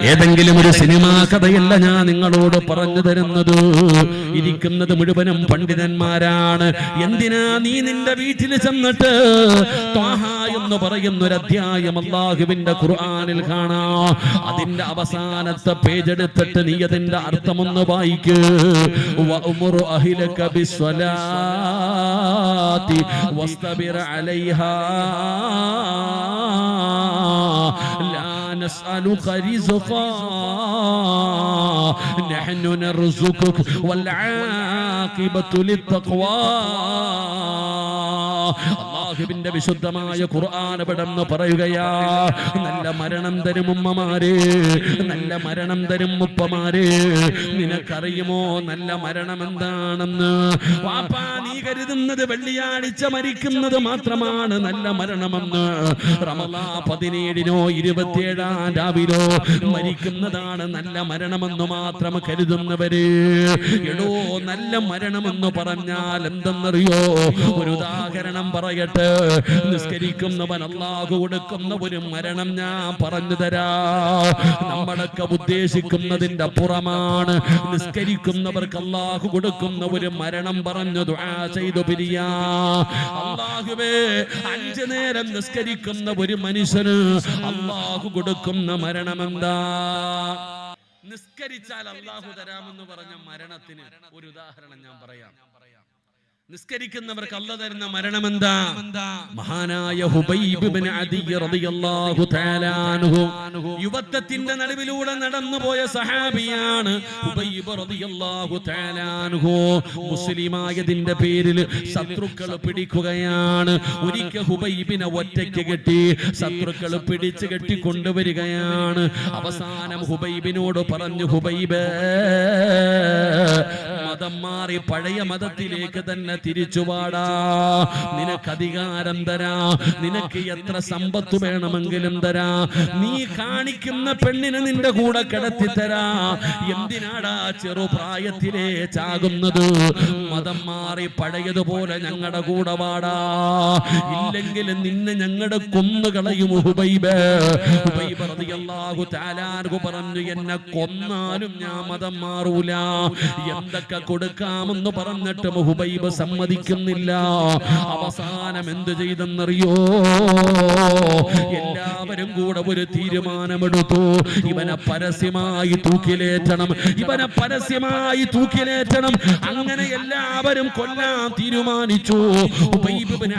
ഏതെങ്കിലും ഒരു സിനിമാ കഥയല്ല ഞാൻ നിങ്ങളോട് പറഞ്ഞു തരുന്നത്. ഇരിക്കുന്നത് മുഴുവനും പണ്ഡിതന്മാരാണ്. എന്തിനാ നീ നിന്റെ വീട്ടിൽ ചെന്നിട്ട് എന്ന് പറയുന്ന ഒരു അധ്യായം അള്ളാഹുവിന്റെ ഖുർആാനിൽ കാണാ. അതിന്റെ അവസാനത്തെ പേജ് എടുത്തിട്ട് നീ അതിന്റെ അർത്ഥമൊന്ന് വായിക്ക്. വസ്തബിർ അലൈഹാ. نسألك رزقا. نحن نرزقك والعاقبة للتقوى. അള്ളാഹുവിന്റെ വിശുദ്ധമായ ഖുർആൻ പടന്ന് പറയുകയാ നല്ല മരണം തരും ഉമ്മമാരെ നല്ല മരണം തരും ഉപ്പമാരെ നിനക്കറിയുമോ നല്ല മരണം എന്താണെന്ന്? വാപ്പാ നീ കരുതുന്നത് വെള്ളിയാഴ്ച മരിക്കുന്നത് മാത്രമാണ് നല്ല മരണമെന്ന്. റമലാ പതിനേഴിനോ ഇരുപത്തിയേഴാം രാവിലോ മരിക്കുന്നതാണ് നല്ല മരണമെന്ന് മാത്രം കരുതുന്നവര്. എടോ നല്ല മരണമെന്ന് പറഞ്ഞാൽ എന്തെന്നറിയോ? ഒരു ഉദാഹരണം പറയട്ടെ. നിസ്കരിക്കുന്നവൻ അള്ളാഹു കൊടുക്കുന്ന ഒരു മരണം ഞാൻ പറഞ്ഞു തരാ. നമ്മളൊക്കെ ഉദ്ദേശിക്കുന്നതിന്റെ അപ്പുറമാണ് നിസ്കരിക്കുന്നവർക്ക് അള്ളാഹു കൊടുക്കുന്ന ഒരു മരണം പറഞ്ഞു ചെയ്തു പിരിയാ. അള്ളാഹുവേ അഞ്ചു നേരം നിസ്കരിക്കുന്ന ഒരു മനുഷ്യന് അള്ളാഹു കൊടുക്കുന്ന മരണമെന്താ നിസ്കരിച്ചാൽ അള്ളാഹു തരാമെന്ന് പറഞ്ഞ മരണത്തിന് ഒരു ഉദാഹരണം ഞാൻ പറയാം. നിസ്കരിക്കുന്നവർക്ക് അല്ല തരുന്ന മഹാനായ അദി റളിയല്ലാഹു തആല യുവത്വത്തിന്റെ നടുവിലൂടെ നടന്നു പോയ സഹാബിയാണ് മുസ്ലിമായതിന്റെ പേരിൽ ശത്രുക്കൾ പിടിക്കുകയാണ്. ഒരിക്കൽ ഹുബൈബിനെ ഒറ്റയ്ക്ക് കെട്ടി ശത്രുക്കൾ പിടിച്ചു കെട്ടി കൊണ്ടുവരികയാണ്. അവസാനം ഹുബൈബിനോട് പറഞ്ഞു ഹുബൈബ് മതം മാറി പഴയ മതത്തിലേക്ക് തന്നെ തിരിച്ചുപാടാ നിനക്ക് അധികാരം തരാ. നിനക്ക് എത്ര സമ്പത്ത് വേണമെങ്കിലും തരാ. നീ കാണിക്കുന്ന പെണ്ണിനെ നിന്റെ കൂടെ കിടത്തി തരാ. എന്തിനാടാ ചെറുപ്രായത്തിലേ ചാകുന്നത്? മതം മാറി പഴയതുപോലെ ഞങ്ങളുടെ കൂടെ വാടാ. ഇല്ലെങ്കിൽ നിന്നെ ഞങ്ങളുടെ കൊന്നു കളയും ഹുബൈബ്? ഹുബൈബ് റളിയല്ലാഹു പറഞ്ഞു എന്നെ കൊന്നാലും ഞാൻ മതം മാറൂല. എന്തൊക്കെ കൊടുക്കാമെന്ന് പറഞ്ഞിട്ട് ഹുബൈബ് സമ്മതിക്കുന്നില്ല. അവസാനം എന്ത് ചെയ്തെന്നറിയോ? എല്ലാവരും കൂടെ ഒരു തീരുമാനമെടുത്തു. ഇവനെ പരസ്യമായി തൂക്കിലേറ്റണം. ഇവനെ പരസ്യമായി തൂക്കിലേറ്റണം. അങ്ങനെ എല്ലാവരും കൊല്ലാൻ തീരുമാനിച്ചു. ഉബൈബിനെ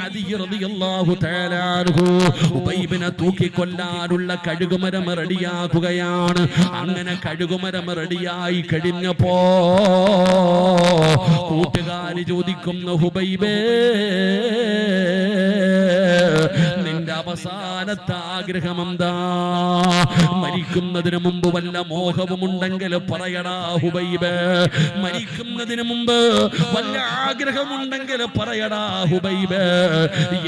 ഉബൈബിനെ തൂക്കിക്കൊല്ലാനുള്ള കഴുകുമരം റെഡിയാക്കുകയാണ്. അങ്ങനെ കഴുകുമരം റെഡിയായി കഴിഞ്ഞപ്പോ കൂട്ടുകാര് ചോദിക്കുന്നു ഹുബൈബേ. അവസാനത്തെ ആഗ്രഹം എന്താ മരിക്കുന്നതിന് മുമ്പ് വല്ല മോഹവുമുണ്ടെങ്കിൽ പറയടാ ഹുബൈബ്. മരിക്കുന്നതിന് മുമ്പ് വല്ല ആഗ്രഹമുണ്ടെങ്കിൽ പറയടാ ഹുബൈബ്.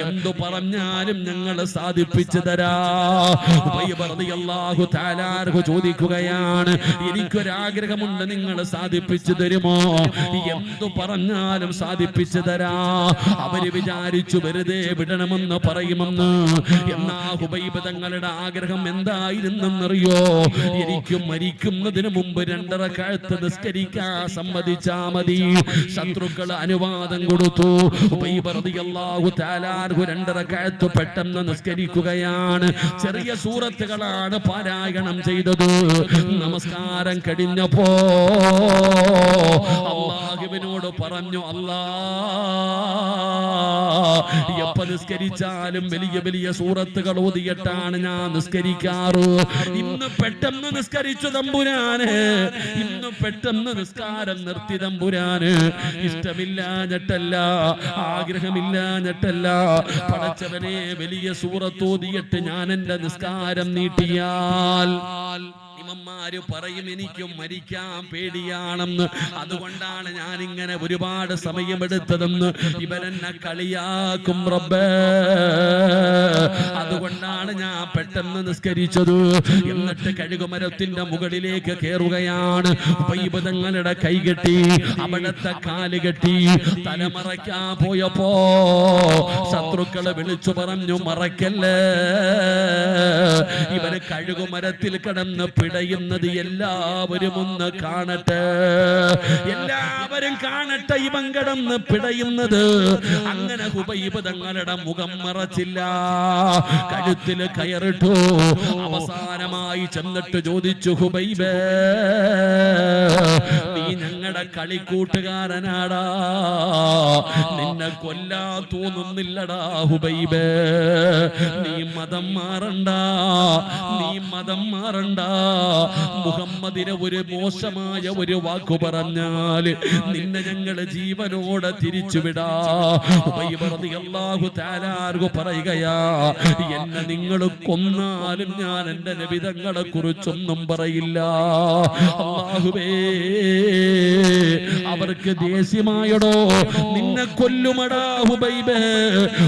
എന്തു പറഞ്ഞാലും ഞങ്ങൾ സാധിപ്പിച്ചു തരാ. ഹുബൈബ് റളിയല്ലാഹു തആല അൻഹു ചോദിക്കുകയാണ് എനിക്കൊരാഗ്രഹമുണ്ട് നിങ്ങൾ സാധിപ്പിച്ചു തരുമോ? എന്തു പറഞ്ഞാലും സാധിപ്പിച്ചു തരാ. അവർ വിചാരിച്ചു വെറുതെ വിടണമെന്ന് പറയുമെന്ന് എന്നാ ഹുബൈബ് തങ്ങളുടെ ആഗ്രഹം? എന്തായിരുന്നെന്നറിയോ? എനിക്ക് മരിക്കുന്നതിന് മുമ്പ് രണ്ടര കഴുത്ത് നിസ്കരിക്കാൻ സമ്മതിച്ചാ മതി. ശത്രുക്കൾ അനുവാദം കൊടുത്തു. രണ്ടര കഴുത്ത് പെട്ടെന്ന് നിസ്കരിക്കുകയാണ്. ചെറിയ സൂറത്തുകളാണ് പാരായണം ചെയ്തത്. നമസ്കാരം കഴിഞ്ഞപ്പോ അള്ളാഹുവിനോട് പറഞ്ഞു അല്ലാ എപ്പ നിസ്കരിച്ചാലും വലിയ വലിയ സൂറത്തുകൾ ഓതിയിട്ടാണ് ഞാൻ നിസ്കരിക്കാറ്. ഇന്ന് പെട്ടെന്ന് നിസ്കരിച്ചു തമ്പുരാന്. ഇന്ന് പെട്ടെന്ന് നിസ്കാരം നിർത്തി തമ്പുരാന്. ആഗ്രഹമില്ല ആഗ്രഹമില്ലാഞ്ഞിട്ടല്ല പടച്ചവനെ വലിയ സൂറത്തോതിയിട്ട് ഞാൻ എന്റെ നിസ്കാരം നീട്ടിയാൽ. ഇമന്മാര് പറയും എനിക്കും മരിക്കാൻ പേടിയാണെന്ന്. അതുകൊണ്ടാണ് ഞാൻ ഇങ്ങനെ ഒരുപാട് സമയമെടുത്തതെന്ന് ഇവരെന്നെ കളിയാക്കും റബ്ബേ. അതുകൊണ്ടാണ് ഞാൻ പെട്ടെന്ന് നിസ്കരിച്ചത്. എന്നിട്ട് കഴുകുമരത്തിന്റെ മുകളിലേക്ക് കയറുകയാണ് പൈബതങ്ങളുടെ കൈകെട്ടി അവിടത്തെ കാൽ കെട്ടി തലമറയ്ക്കാ പോയപ്പോ ശത്രുക്കളെ വിളിച്ചു പറഞ്ഞു മറക്കല്ലേ ഇവർ കഴുകുമരത്തിൽ കിടന്ന് പിട പിടയുന്നത് എല്ലാവരും ഒന്ന് കാണട്ടെ. എല്ലാവരും കാണട്ടെ ഇവൻ കിടന്ന് പിടയുന്നത്. അങ്ങനെ ഉപയുപതങ്ങളുടെ തങ്ങളുടെ മുഖം മറച്ചില്ല. കഴുത്തിൽ കയറിട്ടു. അവസാനമായി ചെന്നിട്ട് ചോദിച്ചു ഹുബൈബേ നീ ഞങ്ങളുടെ കളിക്കൂട്ടുകാരനാടാ. നിന്നെ കൊല്ലാ തോന്നുന്നില്ലടാ ഹുബൈബേ. നീ മതം മാറണ്ട. നീ മതം മാറണ്ട. മുഹമ്മദിനെ ഒരു മോശമായ ഒരു വാക്കു പറഞ്ഞാൽ നിന്നെ ഞങ്ങൾ ജീവനോടെ തിരിച്ചുവിടാ. പറയുകയാ എന്നെ നിങ്ങൾ കൊന്നാലും ഞാൻ എന്റെ നബിതങ്ങളെ കുറിച്ചൊന്നും പറയില്ല അവർക്ക് ദേഷ്യമായടോ. നിന്നെ കൊല്ലുമടാ ഹുബൈബ്.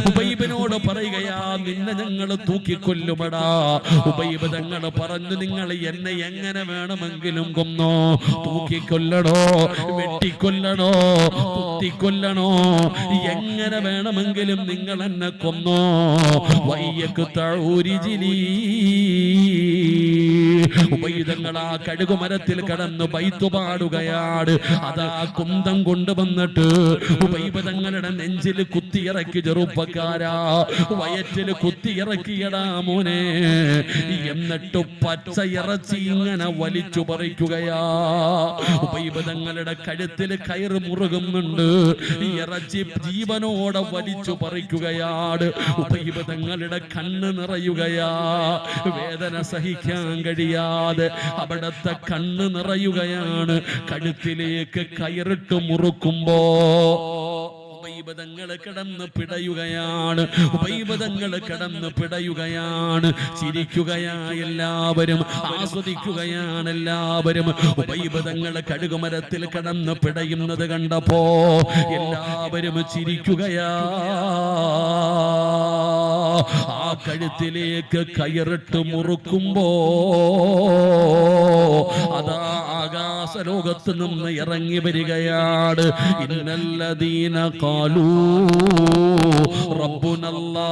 ഹുബൈബിനോട് പറയുകയാ നിന്നെ ഞങ്ങൾ തൂക്കിക്കൊല്ലുമടാ. ഹുബൈബ് തങ്ങൾ പറഞ്ഞു നിങ്ങൾ എന്നെ എങ്ങനെ വേണമെങ്കിലും കൊന്നോ? തൂക്കിക്കൊല്ലണോ വെട്ടിക്കൊല്ലണോ കുത്തിക്കൊല്ലണോ? എങ്ങനെ വേണമെങ്കിലും നിങ്ങൾ എന്നെ കൊന്നോ? വയ്യക്ക് തഴൂരിജിലീ ഉപയുധങ്ങൾ ആ കഴുകുമരത്തിൽ കടന്ന് ബൈത്തു പാടുകയാണ്. അതാ കുന്തം കൊണ്ടുവന്നിട്ട് ഉപയുധങ്ങളുടെ നെഞ്ചിൽ കുത്തിയിറക്കി ചെറുപ്പക്കാരാ. വയറ്റിൽ കുത്തിയിറക്കിയടാ മോനെ. എന്നിട്ട് പച്ച ഇറച്ചി ഇങ്ങനെ വലിച്ചു പറിക്കുകയാ. ഉപയുധങ്ങളുടെ കഴുത്തിൽ കയറ് മുറുകുന്നുണ്ട്. ഇറച്ചി ജീവനോടെ വലിച്ചു പറിക്കുകയാണ്. ഉപയുധങ്ങളുടെ കണ്ണ് നിറയുകയാ. വേദന സഹിക്കാൻ കഴിയാതെ അവിടത്തെ കണ്ണ് നിറയുകയാണ്. കഴുത്തിലേക്ക് കയറിട്ട് മുറുക്കുമ്പോ ഉപൈബതങ്ങൾ കിടന്ന് പിടയുകയാണ്. ഉപൈബതങ്ങൾ കിടന്ന് പിടയുകയാണ്. ചിരിക്കുകയാ എല്ലാവരും. ആസ്വദിക്കുകയാണ് എല്ലാവരും. ഉപൈബതങ്ങൾ കഴുകുമരത്തിൽ കിടന്ന് പിടയുന്നത് കണ്ടപ്പോ എല്ലാവരും ചിരിക്കുകയാ. കഴുത്തിലേക്ക് കയറിട്ട് മുറുക്കുമ്പോ അതാ ആകാശ ലോകത്ത് നിന്ന് ഇറങ്ങി വരികയാണ്. ഇന്നല്ലദീന കാലൂ റബ്ബുനല്ലാ.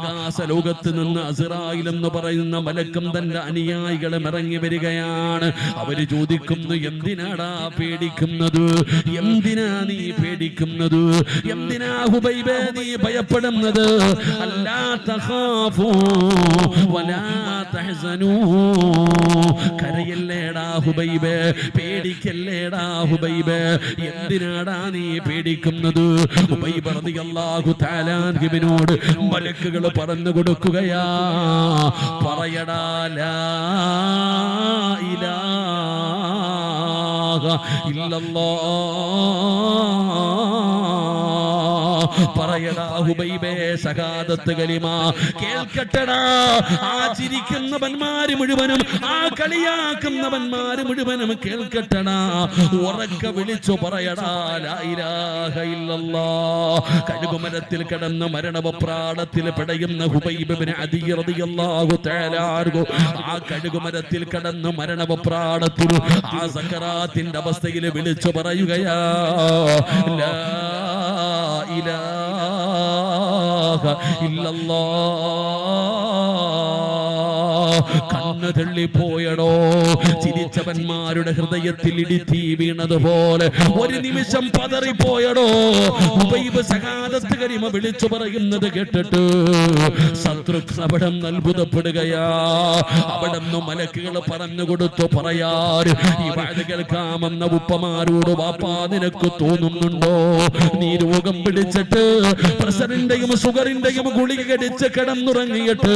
ആകാശ ലോകത്ത് നിന്ന് അസിറായിൽ എന്ന് പറയുന്ന മലക്കം തന്റെ അനുയായികളെ ഇറങ്ങി വരികയാണ്. അവർ ചോദിക്കുന്നു എന്തിനാടാ പേടിക്കുന്നത്? എന്തിനാ നീ പേടിക്കുന്നത്? എന്തിനാ ഹുബൈബേ നീ ഭയപ്പെടുന്നത്? കരയല്ലേടാ ഹുബൈബേ പേടിക്കല്ലേടാ ഹുബൈബേ എന്തിനാടാ നീ പേടിക്കുന്നത്? ഹുബൈബ് റളിയല്ലാഹു തആല അൻഹുവിനോട് മലക്കുകൾ പറഞ്ഞു കൊടുക്കുകയാ. പറയടാല ഇലാ ഇലാഹ ഇല്ലല്ലാഹ് പറയടാ ഹുബൈബേ സഹാദത്ത് കലിമ കേൾക്കട്ടടാ. ആ ചിരിക്കുന്നവന്മാര് മുഴുവനും ആ കളിയാക്കുന്നവന്മാര് മുഴുവനും കേൾക്കട്ടടാ. ഉറക്ക വിളിച്ചു പറയടാ കഴുകുമരത്തിൽ കിടന്ന് മരണവപ്രാടത്തിൽ പിടയുന്ന ഹുബൈബിന് റളിയല്ലാഹു തആല ആ കഴുകുമരത്തിൽ കിടന്ന് മരണവപ്രാടത്തിൽ ആ സക്കറാത്തിന്റെ അവസ്ഥയിൽ വിളിച്ചു പറയുകയാ ലാ കണ്ണ് തള്ളിപ്പോയടോ ചിരിച്ചവന്മാരുടെ ഹൃദയത്തിൽ ഇടിത്തി വീണതുപോലെ ഒരു നിമിഷം പതറിപ്പോയടോ ഉബൈബ് സഹാദത്ത് കരിമ വിളിച്ചു പറയുന്നത് കേട്ടിട്ട് ശത്രു അവിടം അത്ഭുതപ്പെടുകയാ അവിടെ നിന്ന് മലക്കുകൾ പറഞ്ഞു കൊടുത്തു പറയാർ ഈ വാഴ കേൾക്കാമെന്ന ഉപ്പമാരോട് വാപ്പാ നിനക്ക് തോന്നുന്നുണ്ടോ? നീ രോഗം പിടിച്ചിട്ട് പ്രഷറിന്റെയും ഷുഗറിന്റെയും ഗുളിക കടിച്ച് കിടന്നുറങ്ങിയിട്ട്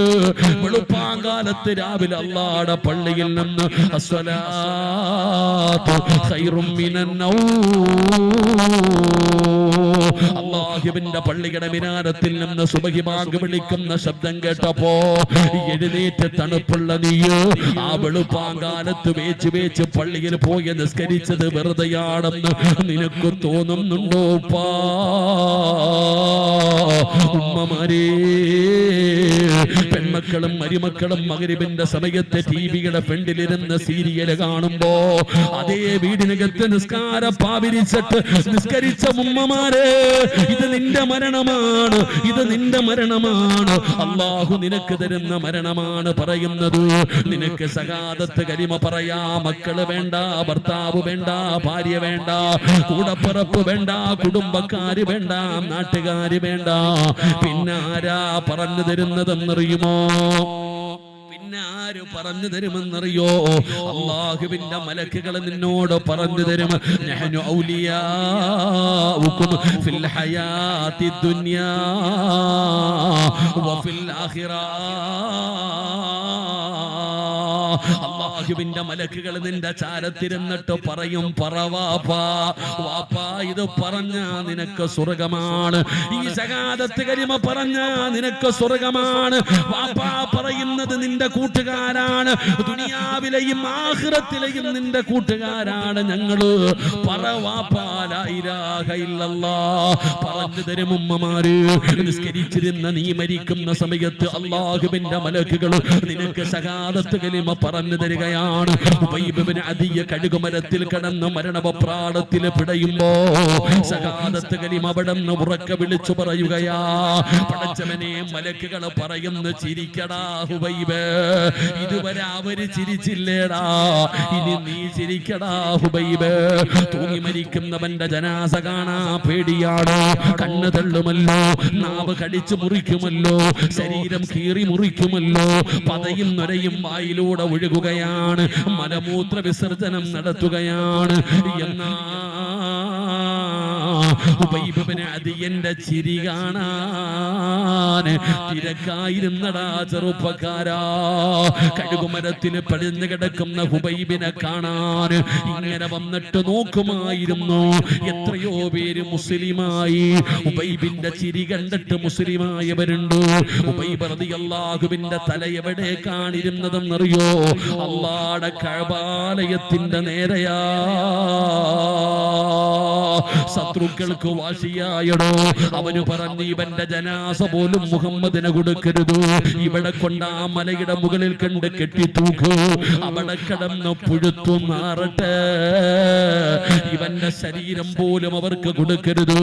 വെളുപ്പാങ്കാലത്ത് രാവിലെ അള്ളാടെ പള്ളിയിൽ നിന്ന് അസ്വലാ. അള്ളാഹുവിന്റെ പള്ളിയുടെ മിനാരത്തിൽ നിന്ന് സുബഹിമാഗ് വിളിക്കുന്ന ശബ്ദം കേട്ടപ്പോ എഴുന്നേറ്റ് തണുപ്പുള്ള നീയോ ആ വെളുപ്പാങ്കാലത്ത് വേച്ച് വേച്ച് പള്ളിയിൽ പോയി നിസ്കരിച്ചത് വെറുതെയാണെന്ന് നിനക്ക് തോന്നുന്നുണ്ടോ പാ ഉമ്മമാരേ പെൺമക്കളും മരുമക്കളും മകരിബിന്റെ സമയത്ത് ടിവിയുടെ ഫ്രണ്ടിലിരുന്ന് സീരിയൽ കാണുമ്പോ അതേ വീടിനകത്ത് നിസ്കാര പാവിരിച്ചിട്ട് നിസ്കരിച്ച ഉമ്മമാരെ ഇത് നിന്റെ മരണമാണ് ഇത് നിന്റെ മരണമാണ്. അള്ളാഹു നിനക്ക് തരുന്ന മരണമാണ് പറയുന്നത്. നിനക്ക് സകാദത്ത് കരിമ പറയാ മക്കൾ വേണ്ട ഭർത്താവ് വേണ്ട ഭാര്യ വേണ്ട കൂടപ്പിറപ്പ് വേണ്ട കുടുംബക്കാര് വേണ്ട നാട്ടുകാര് വേണ്ട. പിന്നാരാ പറഞ്ഞു തരുന്നതെന്നറിയുമോ? പിന്നെ ആര് പറഞ്ഞു തരുമെന്നറിയോ? അള്ളാഹുവിന്റെ മലക്കുകൾ നിന്നോട് പറഞ്ഞു തരും. ഞാനു ഫിൽ ഹയാത്തി ദുനിയാ വഫിൽ ആഖിറ. അള്ളാഹുവിന്റെ മലക്കുകൾ നിന്റെ ചാരത്തിരുന്നിട്ട് പറയും പറവാപ്പാ വാപ്പാ ഇത് പറഞ്ഞ നിനക്ക് സ്വർഗമാണ്. ഈ സകാദത്ത് കരിമ പറഞ്ഞ നിനക്ക് സ്വർഗമാണ്. വാപ്പാ പറയുന്നത് നിന്റെ കൂട്ടുകാരാണ്. ദുനിയാവിലെയും ആഹ്റത്തിലെയും നിന്റെ കൂട്ടുകാരാണ് ഞങ്ങൾ. പറഞ്ഞു തരും ഉമ്മമാര്. നിസ്കരിച്ചിരുന്ന നീ മരിക്കുന്ന സമയത്ത് അള്ളാഹുവിന്റെ മലക്കുകൾ നിനക്ക് സകാദത്ത് കലിമ പറഞ്ഞു തരികയാണ്. കഴുകുമരത്തിൽ കടന്ന് മരണപ്രാണത്തിൽ പിടയുമ്പോ സകാലത്ത് കലിം അവിടെ നിന്ന് ഉറക്ക വിളിച്ചു പറയുകയാ. പടച്ചവനെ മലക്കുകൾ പറയുന്നു ചിരിക്കടാ ഹുബൈബ് ഇതുവരെ അവർ ചിരിച്ചില്ലേടാ. ഇനി നീ ചിരിക്കടാ ഹുബൈബ് തൂങ്ങി മരിക്കുന്നവന്റെ ജനാസ കാണാ പേടിയാണോ കണ്ണ് തള്ളുമല്ലോ നാവ് കടിച്ചു മുറിക്കുമല്ലോ ശരീരം കീറി മുറിക്കുമല്ലോ പതയും നൊരയും വായിലൂടെ ഒഴുകുകയാണ് മലമൂത്ര വിസർജനം നടത്തുകയാണ് എന്നാ അതിയന്റെ ചിരി കാണാൻ. തിരക്കായിരുന്നടാ ചെറുപ്പക്കാരാ. കഴുകുമരത്തിൽ പടിഞ്ഞു കിടക്കുന്ന ഹുബൈബിനെ കാണാൻ. ഇങ്ങനെ വന്നിട്ട് നോക്കുമായിരുന്നു. എത്രയോ പേര് മുസ്ലിമായി. ഉബൈബിന്റെ ചിരി കണ്ടിട്ട് മുസ്ലിമായവരുണ്ട്. ഉബൈബ് റളിയല്ലാഹുവിന്റെ തല എവിടെ കാണിരുന്നതെന്നറിയോ? അള്ളാടെ കഴബാലയത്തിന്റെ നേരെയാ. ശത്രുക്കൾക്ക് വാശിയായടോ. അവന് പറഞ്ഞു ഇവന്റെ ജനാസ പോലും മുഹമ്മദിനെ കൊടുക്കരുത്. ഇവിടെ കൊണ്ട് ആ മലയുടെ മുകളിൽ കണ്ട് കെട്ടിത്തൂക്കൂ അവിടെ കിടന്ന് പുഴുത്തു മാറട്ടെ. ഇവന്റെ ശരീരം പോലും അവർക്ക് കൊടുക്കരുത്.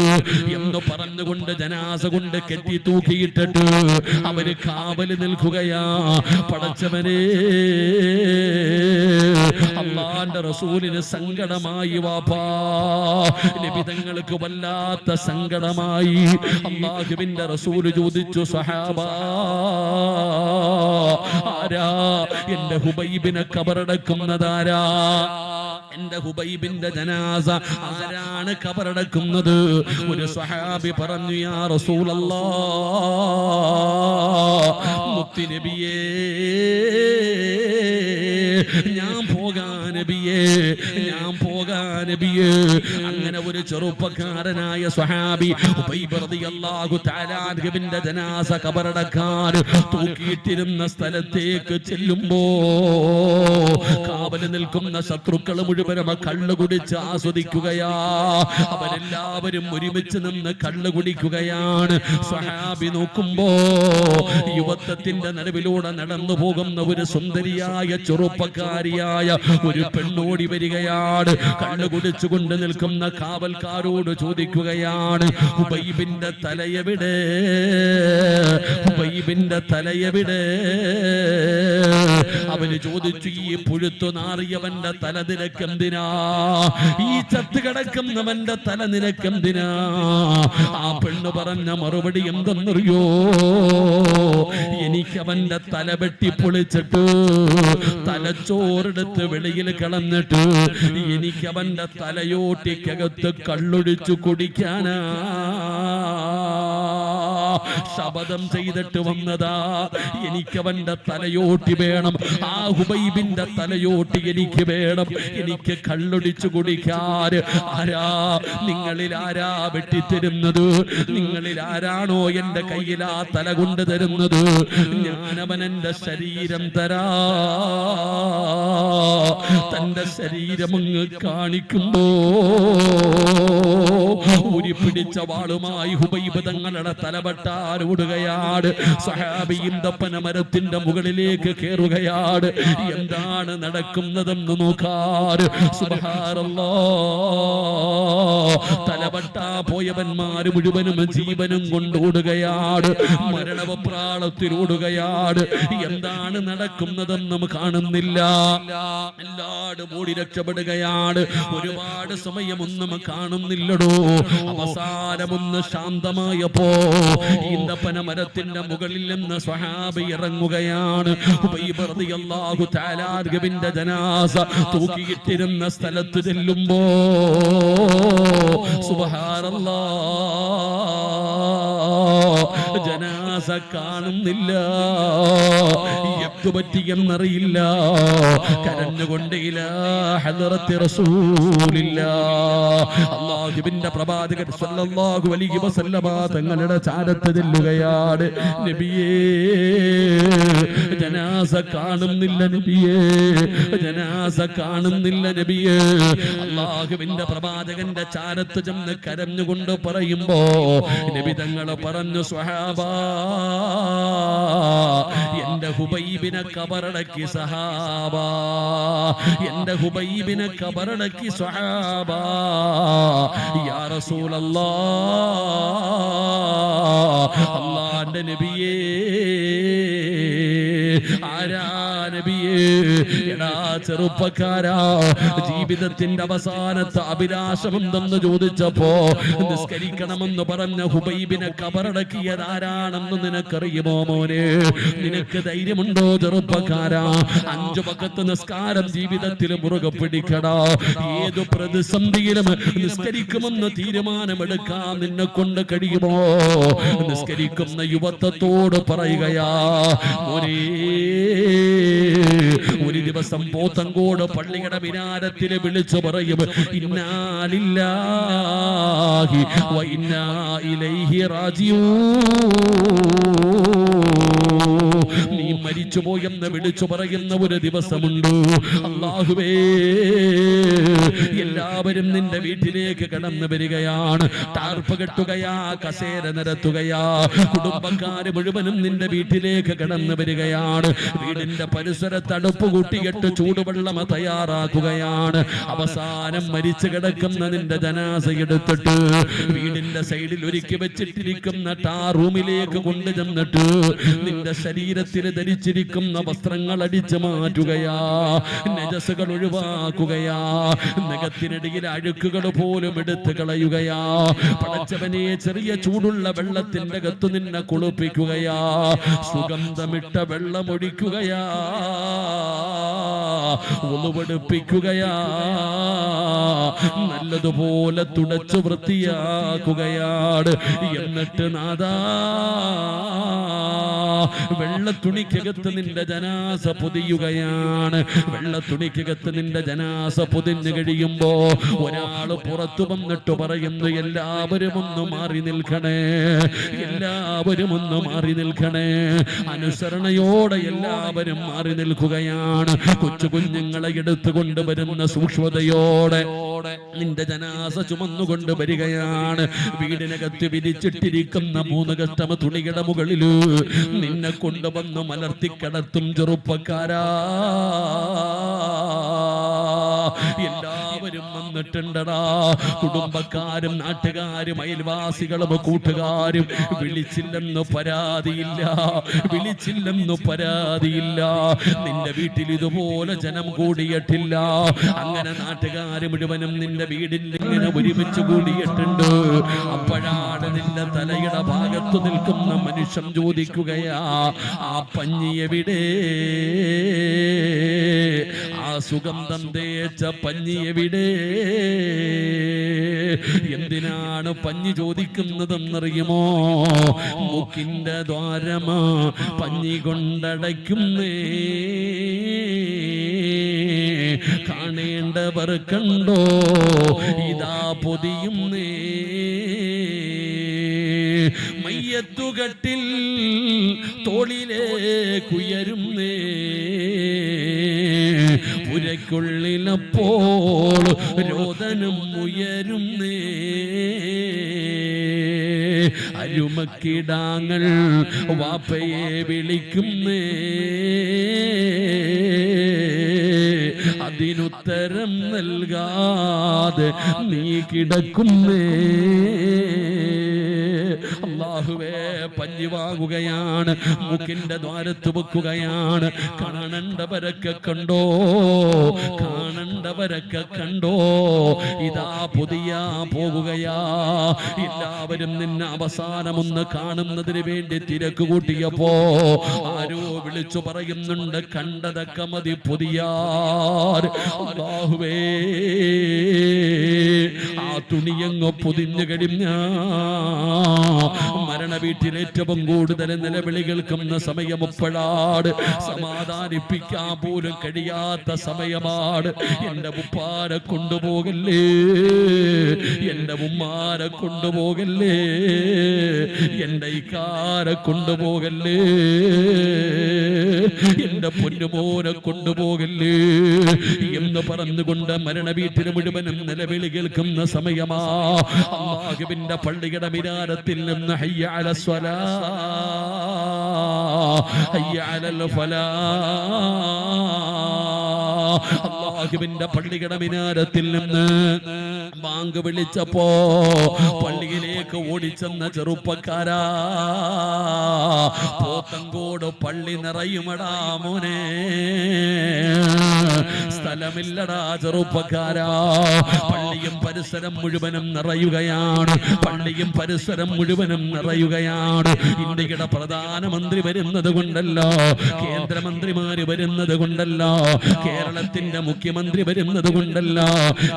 എന്ന് പറഞ്ഞുകൊണ്ട് ജനാസ കൊണ്ട് കെട്ടി തൂക്കിയിട്ടിട്ട് അവർ കാവൽ നിൽക്കുകയാ. പടച്ചവനെ. അള്ളാന്റെ റസൂലിന് സങ്കടമായി വാപ്പാ. നിബിതങ്ങൾക്ക് വല്ലാത്ത സങ്കടമായി അള്ളാഹുവിന്റെ റസൂൽ ചോദിച്ചു സഹാബ ആരാ എന്റെ ഹുബൈബിനെ കബറടക്കുന്നതാരാ? എന്റെ ഹുബൈബിന്റെ ജനാസ ആരാണ് കബറടക്കുന്നത്? ഒരു സഹാബി പറഞ്ഞു യാ റസൂലല്ലാ മുത്തി നബിയേ ഞാൻ പോകാൻ നബിയേ ഞാൻ പോകാൻ നബിയേ. അങ്ങനെ ഒരു ചെറുപ്പക്കാരനായ സ്വഹാബി ഉബൈബ് റളിയല്ലാഹു തആല അൻഹുവിന്റെ ജനാസ കബറടക്കാൻ തൂക്കിയിട്ടിരുന്ന സ്ഥലത്തേക്ക് ചെല്ലുമ്പോ കാവൽ നിൽക്കുന്ന ശത്രുക്കൾ മുഴുവനും കള്ളു കുടിച്ച് ആസ്വദിക്കുകയാ. അവരെല്ലാവരും ഒരുമിച്ച് നിന്ന് കള്ളു കുടിക്കുകയാണ്. സ്വഹാബി നോക്കുമ്പോ യുവത്വത്തിന്റെ നടുവിലൂടെ നടന്നു പോകുന്ന ഒരു സുന്ദരിയായ ചെറുപ്പക്കാരിയായ ഒരു പെണ്ണോടി വരികയാണ്. കള്ളു കുടിച്ചുകൊണ്ട് നിൽക്കുന്ന കാവൽക്കാരോട് ചോദിക്കുകയാണ് ഉബൈബിന്റെ തലയെവിടെ ഉബൈബിന്റെ തലയെവിടെ അവന് ചോദിച്ചു ഈ പുഴുത്തു നാറിയവന്റെ തല നിനക്കെന്തിനാ? ഈ ചത്ത് കിടക്കുന്നവന്റെ തല നിനക്കെന്തിനാ? ആ പെണ്ണ് പറഞ്ഞ മറുപടി എന്തെന്നറിയോ? എനിക്കവന്റെ തല വെട്ടി പൊളിച്ചിട്ട് തലച്ചോറെടുത്ത് വെളിയിൽ കളഞ്ഞിട്ട് എനിക്കവന്റെ തലയോട്ടിക്കകത്ത് കള്ളൊഴിച്ചു കുടിക്കാനാ? ശപഥം ചെയ്തിട്ട് വന്നതാ? എനിക്കവന്റെ തലയോട്ടി വേണം. ആ ഹുബൈബിന്റെ തലയോട്ടി എനിക്ക് വേണം. എനിക്ക് കള്ളൊടിച്ചു കുടിക്കാൻ ആരാ? നിങ്ങളിൽ ആരാ വെട്ടിത്തരുന്നത്? നിങ്ങളിൽ ആരാണോ എന്റെ കയ്യിൽ ആ തല കൊണ്ട് തരുന്നത്? ഞാനവൻ എന്റെ ശരീരം തരാ. തന്റെ ശരീരം അങ്ങ് കാണിക്കുമ്പോ ഊരി പിടിച്ച വാളുമായി ഹുബൈബ് തങ്ങളുടെ തലവട്ടാൻ ഓടുകയാണ് സഹാബിയും തപ്പന മരത്തിന്റെ മുകളിലേക്ക് കയറുകയാണ് എന്താണ് നടക്കുന്നതെന്ന് നോക്കാറ്. തലവട്ടാ പോയവന്മാര് മുഴുവനും ജീവനും കൊണ്ടോടുകയാണ് മരണവപ്രാളത്തിലോടുകയാണ് എന്താണ് നടക്കുന്നതെന്നും കാണുന്നില്ല. എല്ലാട് ഓടി രക്ഷപ്പെടുകയാണ് ഒരുപാട് സമയമൊന്നും കാണുന്നില്ലടോ. അവസാനമൊന്ന് ശാന്തമായപ്പോ ഈന്തപ്പന മരത്തിന്റെ മുകളിൽ നിന്ന് സ്വഹാബി ഇറങ്ങുകയാണ്. റളിയല്ലാഹു തആല അർഗബിന്റെ ജനാസ തൂക്കിയിട്ടിരുന്ന സ്ഥലത്ത് ചെല്ലുമ്പോ സുബ്ഹാനല്ലാഹ് ജനാസ കാണുന്നില്ല. പറ്റിയെന്നറിയില്ല കരഞ്ഞുകൊണ്ട് ഇലാ ഹദ്റത്തി റസൂലില്ല. അല്ലാഹുവിന്റെ പ്രവാചകൻ സല്ലല്ലാഹു അലൈഹി വസല്ലമ തങ്ങളുടെ ചാരത്ത് ചെല്ലുകയാണ്. നബിയേ ജനാസ കാണുന്നില്ല നബിയേ ജനാസ കാണുന്നില്ല നബിയേ. അള്ളാഹുവിന്റെ പ്രവാചകന്റെ ചാരത്ത് ചെന്ന് കരഞ്ഞുകൊണ്ട് പറയുമ്പോ നബി തങ്ങൾ പറഞ്ഞു സ്വഹാബ എന്റെ ഹുബൈബിനെ കബറടക്കി സഹാബ. എന്റെ ഹുബൈബിനെ കബറടക്കി സ്വഹാബ യാ റസൂലല്ലാ. അള്ളാന്റെ നബിയേ. ആരാ നബിയേ എടാ ചെറുപ്പക്കാരാ ജീവിതത്തിന്റെ അവസാനത്തെ അഭിലാഷം എന്തെന്ന് ചോദിച്ചപ്പോ നിസ്കരിക്കണമെന്ന് പറഞ്ഞ ഹുബൈബിനെ കബറടക്കിയത് ആരാണെന്ന് നിനക്കറിയുമോ മോനെ? നിനക്ക് ധൈര്യമുണ്ടോ ചെറുപ്പക്കാരാ? അഞ്ചു പക്കത്ത് നിസ്കാരം ജീവിതത്തിൽ മുറുകെ പിടിക്കടാ. ഏതു പ്രതിസന്ധിയിലും നിസ്കരിക്കുമെന്ന് തീരുമാനമെടുക്കാൻ നിന്നെ കൊണ്ട് കഴിയുമോ? നിസ്കരിക്കുന്ന യുവത്വത്തോട് പറയുകയാ മോനേ ഒരു ദിവസം പോത്തങ്കോട് പള്ളിയുടെ വിനാരത്തിൽ വിളിച്ചു പറയും ഇന്നാലില്ലാഹി വ ഇലൈഹി റാജിഊൻ. നീ മരിച്ചുപോയെന്ന് വിളിച്ചു പറയുന്ന ഒരു ദിവസമുണ്ട്. അള്ളാഹുവേ എല്ലാവരും നിന്റെ വീട്ടിലേക്ക് കടന്നു വരികയാണ്. ടാർപ്പ് കെട്ടുകയാ കസേര നിരത്തുകയാ. കുടുംബക്കാര് മുഴുവനും നിന്റെ വീട്ടിലേക്ക് കടന്നു വരികയാണ്. വീടിന്റെ പരിസരത്ത് അടുപ്പ് കൂട്ടിയിട്ട് ചൂടുവെള്ളം തയ്യാറാക്കുകയാണ്. അവസാനം മരിച്ചു കിടക്കുന്ന നിന്റെ ജനാസ എടുത്തിട്ട് വീടിന്റെ സൈഡിൽ ഒരുക്കി വെച്ചിട്ടിരിക്കുന്ന ടാ റൂമിലേക്ക് കൊണ്ടു ചെന്നിട്ട് നിന്റെ ശരീരത്തിൽ ധരിച്ചിരിക്കുന്ന വസ്ത്രങ്ങൾ അടിച്ചു മാറ്റുകയാ. നജസുകൾ ഒഴിവാക്കുകയാ. നഖത്തിനിടയിൽ അഴുക്കുകൾ പോലും എടുത്തു കളയുകയാ. പടച്ചവനെ ചെറിയ ചൂടുള്ള വെള്ളത്തിന്റെ അകത്തു നിന്നെ കുളിപ്പിക്കുകയാ. സുഗന്ധമിട്ട വെള്ളം ഒഴിക്കുകയാ. ഒന്നുപടിപ്പിക്കുകയാ നല്ലതുപോലെ തുടച്ചു വൃത്തിയാക്കുകയാണ്. എന്നിട്ട് നാദാ. വെള്ള തുണിക്കകത്ത് നിന്റെ ജനാസ പൊതിയുകയാണ്. വെള്ളത്തുണിക്കകത്ത് നിന്റെ ജനാസ പൊതിഞ്ഞു കഴിയുമ്പോ ഒരാൾ പുറത്തു വന്നിട്ട് പറയുന്നു എല്ലാവരും ഒന്ന് മാറി നിൽക്കണേ എല്ലാവരും ഒന്ന് മാറി നിൽക്കണേ. അനുസരണയോടെ എല്ലാവരും മാറി നിൽക്കുകയാണ്. കൊച്ചു കുഞ്ഞുങ്ങളെ എടുത്തു കൊണ്ടുവരുന്ന സൂക്ഷ്മതയോടെ നിന്റെ ജനാസ ചുമന്നുകൊണ്ട് വരികയാണ്. വീടിനകത്ത് വിരിച്ചിട്ടിരിക്കുന്ന മൂന്ന് കഷ്ടമ തുണിയുടെ മുകളിൽ നിന്നെ കൊണ്ടുവന്ന് മലർത്തി കിടത്തും ചെറുപ്പക്കാരാ. എല്ലാവരും വന്നിട്ടുണ്ടടാ. കുടുംബക്കാരും നാട്ടുകാരും അയൽവാസികളും കൂട്ടുകാരും വിളിച്ചില്ലെന്ന് പരാതിയില്ല. വിളിച്ചില്ലെന്ന് പരാതിയില്ല. നിന്റെ വീട്ടിൽ ഇതുപോലെ ജനം കൂടിയിട്ടില്ല. അങ്ങനെ നാട്ടുകാർ മുഴുവനും നിന്റെ വീടിൽ ഇങ്ങനെ ഒരുമിച്ച് കൂടിയിട്ടുണ്ട്. അപ്പോഴാണ് നിന്റെ തലയുടെ ഭാഗത്ത് നിൽക്കുന്ന മനുഷ്യൻ ചോദിക്കുകയാ ആ പഞ്ഞി എവിടെ? ആ സുഗന്ധം തേച്ച പഞ്ഞി എവിടെ? എന്തിനാണ് പഞ്ഞി ചോദിക്കുന്നതെന്നറിയുമോ? മുക്കിന്റെ ദ്വാരമാ പഞ്ഞി കൊണ്ടടയ്ക്കുന്നേ. കാണേണ്ടവർ കണ്ടോ? ഇതാ പൊതിയുന്നേ. മയ്യത്തുകട്ടിൽ തോളിലേക്കുയരുന്നേ പുരയ്ക്കുള്ളിലപ്പോൾ രോദനം ഉയരുന്നേ അരുമക്കിടാങ്ങൾ വാപ്പയെ വിളിക്കുന്നേ അതിനുത്തരം നൽകാതെ നീ കിടക്കുന്നേ അള്ളാഹുവേ പഞ്ഞി വാങ്ങുകയാണ് മൂക്കിന്റെ ദ്വാരത്ത് വെക്കുകയാണ്. കാണണ്ടവരൊക്കെ കണ്ടോ? കാണണ്ടവരൊക്കെ കണ്ടോ? ഇതാ പുതിയ പോകുകയാ. എല്ലാവരും നിന്നെ അവസാനമൊന്ന് കാണുന്നതിന് വേണ്ടി തിരക്ക് കൂട്ടിയപ്പോ ആരോ വിളിച്ചു പറയുന്നുണ്ട് കണ്ടതൊക്കെ മതി പുതിയ അള്ളാഹുവേ ആ തുണിയങ്ങ് പൊതിഞ്ഞു കഴിഞ്ഞ. മരണ വീട്ടിൽ ഏറ്റവും കൂടുതൽ നിലവിളി കേൾക്കുന്ന സമയം എപ്പോഴാണ് സമാധാനിപ്പിക്കാൻ പോലും കഴിയാത്ത സമയമാണ്. എന്റെ ഉപ്പാരെ കൊണ്ടുപോകല്ലേ? എന്റെ ഉമ്മാരെ കൊണ്ടുപോകല്ലേ? എന്റെ ഇക്കാരെ കൊണ്ടുപോകല്ലേ? എന്റെ പൊന്നുമോനെ കൊണ്ടുപോകല്ലേ? എന്ന് പറഞ്ഞുകൊണ്ട് മരണ വീട്ടിൽ മുഴുവനും നിലവിളി കേൾക്കുന്ന സമയമാ പള്ളിയുടെ പള്ളിയുടെ മിരാരത്തിൽ നിന്ന് ഹയ്യ അല സ്വലാ ഹയ്യ അലൽ ഫലാ അള്ളാഹുവിന്റെ പള്ളിയുടെ മിനാരത്തിൽ നിന്ന് ബാങ്ക് വിളിച്ചപ്പോ പള്ളിയിലേക്ക് ഓടിച്ചെന്ന ചെറുപ്പക്കാരാ. പോത്തങ്കോട് പള്ളി നിറയുമടാ മോനെ. സ്ഥലമില്ലടാ ചെറുപ്പക്കാരാ. പള്ളിയും പരിസരം മുഴുവനും നിറയുകയാണ്. പള്ളിയും പരിസരം മുഴുവനും നിറയുകയാണ്. ഇന്ത്യയുടെ പ്രധാനമന്ത്രി വരുന്നത് കൊണ്ടല്ലോ. കേന്ദ്രമന്ത്രിമാര് വരുന്നത് കൊണ്ടല്ലോ. കേരളത്തിന്റെ മുഖ്യമന്ത്രി വരുന്നത് കൊണ്ടല്ല.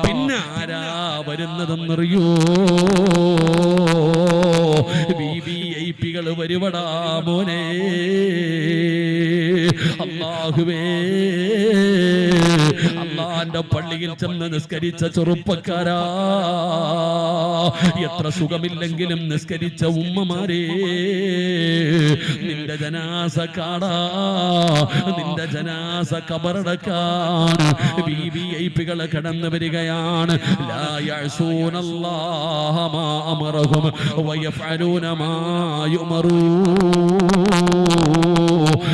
പിന്നെ ആരാ വരുന്നതെന്നറിയോ? ബി ബി ഐ പികൾ വരുവടാ മോനെ. അള്ളാഹുവേ. അള്ളാന്റെ പള്ളിയിൽ ചെന്ന് നിസ്കരിച്ച ചെറുപ്പക്കാരാ. എത്ര സുഖമില്ലെങ്കിലും നിസ്കരിച്ച ഉമ്മമാരെ നിന്റെ ജനാസ കാടാ നിന്റെ ജനാസ കബറടക്കാൻ ബി വി ഐ പികൾ കടന്നു വരികയാണ്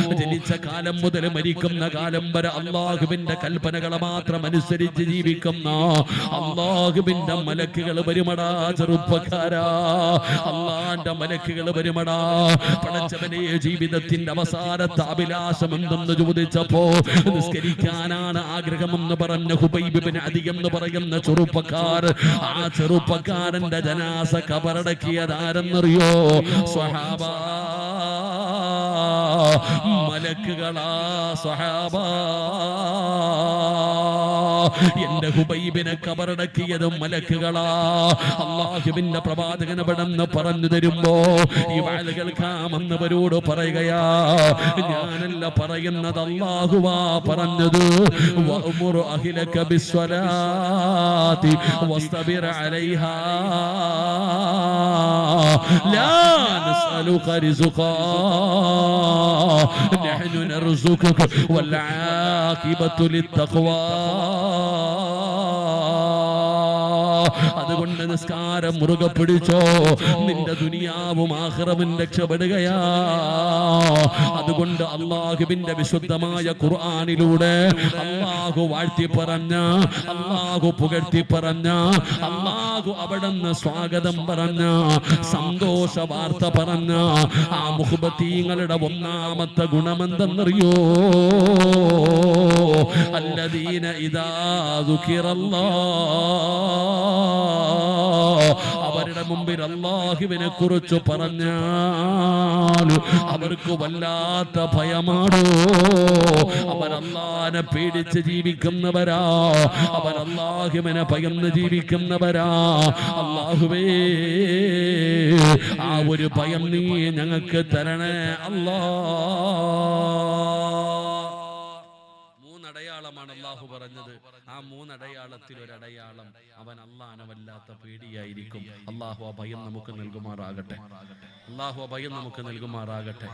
ജനിച്ച കാലം മുതൽ മരിക്കുന്ന കാലം വരെ അള്ളാഹുവിന്റെ കൽപ്പനകളെ മാത്രം അനുസരിച്ച് ജീവിക്കുന്ന അള്ളാഹുവിന്റെ മലക്കുകൾ വരുമടാ ചെറുപ്പക്കാരാ. അള്ളാന്റെ മലക്കുകൾ വരുമടാ. പടച്ചവനെ ജീവിതത്തിന്റെ അവസാനത്തെ അഭിലാഷം എന്തെന്ന് ചോദിച്ചപ്പോ നിസ്കരിക്കാനാണ് ആഗ്രഹമെന്ന് പറഞ്ഞ ഹുബൈബിന് അധികം എന്ന് പറയുന്ന ചെറുപ്പക്കാർ ആ ചെറുപ്പക്കാരന്റെ ജനാസ കബറടക്കിയതാരെന്നറിയോ? സ്വഹാബാ. മലക്കുകളാ സഹാബ എന്റെ ഹുബൈബിനെ കബറടക്കിയതും മലക്കുകളാ അള്ളാഹുവിന്റെ പ്രവാചകന പടന്ന് പറഞ്ഞു തരുമ്പോ ഈ വാഴ കേൾക്കാമെന്നവരോട് പറയുകയാ ഞാനല്ല പറയുന്നത് അള്ളാഹുവാ പറഞ്ഞത് വഅ്മുറു അഹ്ലക ബിസ്വലാത്തി വസ്തബിർ അലൈഹാ ലാ نسألك رزقا نحن نرزقك والعاقبة للتقوى അതുകൊണ്ട് നിസ്കാരം മുറുകെ പിടിച്ചോ. നിന്റെ ദുനിയാവും ആഹ്റവും രക്ഷപ്പെടുകയാ. അതുകൊണ്ട് അള്ളാഹുവിന്റെ വിശുദ്ധമായ ഖുർആാനിലൂടെ അള്ളാഹു വാഴ്ത്തി പറഞ്ഞ അള്ളാഹു പുകഴ്ത്തി പറഞ്ഞ അള്ളാഹു അവിടുന്ന് സ്വാഗതം പറഞ്ഞ സന്തോഷ വാർത്ത പറഞ്ഞ ആ മുഹബത്തീങ്ങളുടെ ഒന്നാമത്തെ ഗുണമെന്തെന്നറിയോ? അല്ലദീന ഇദാ അവരുടെ മുമ്പിൽ അള്ളാഹുവിനെ കുറിച്ച് പറഞ്ഞാലു അവർക്ക് വല്ലാത്ത ഭയമാണോ? അവൻ അള്ളാനെ പേടിച്ച് ജീവിക്കുന്നവരാ. അവൻ അല്ലാഹുവിനെ ഭയന്ന് ജീവിക്കുന്നവരാ. അള്ളാഹുവേ ആ ഒരു ഭയം നീ ഞങ്ങൾക്ക് തരണേ. അല്ലാ മൂന്നടയാളത്തിൽ ഒരടയാളം അവൻ അള്ളാനവല്ലാത്ത പേടിയായിരിക്കും. അള്ളാഹു ആ ഭയം നമുക്ക് നൽകുമാറാകട്ടെ. അള്ളാഹു ആ ഭയം നമുക്ക് നൽകുമാറാകട്ടെ.